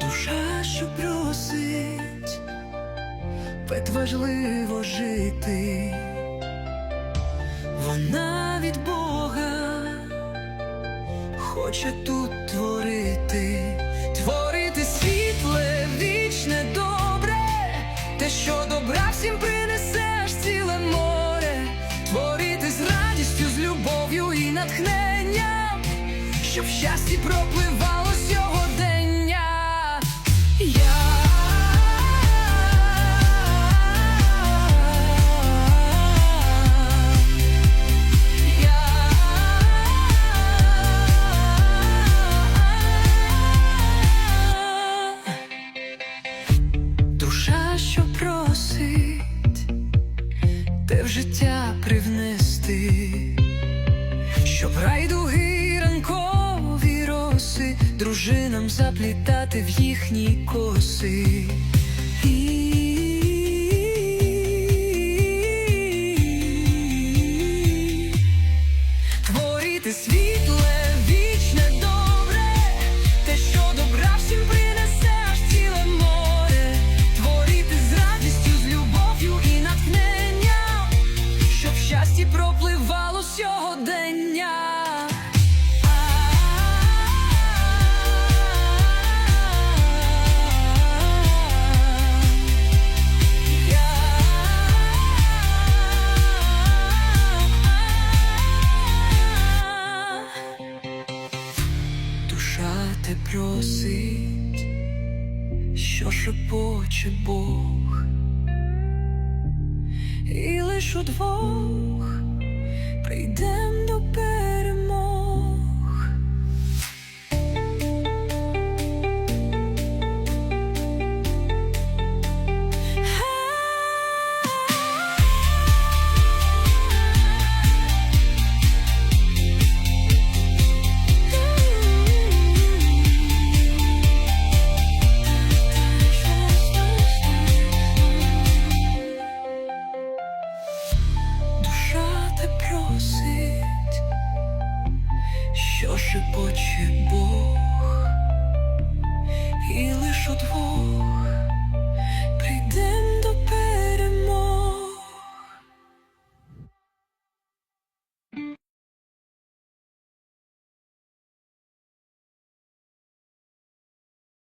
душа, що просить, пет важливо жити, вона від Бога хоче тут творити, творити світле, вічне, добре, те, що добра всім принесе аж ціле море, творити з радістю, з любов'ю і натхненням, щоб в щасті пропливало те в життя привнести, щоб райдуги ранкові роси дружинам заплітати в їхні коси. Душа просить, що шепоче Бог, і лиш удвох прийде 是过去不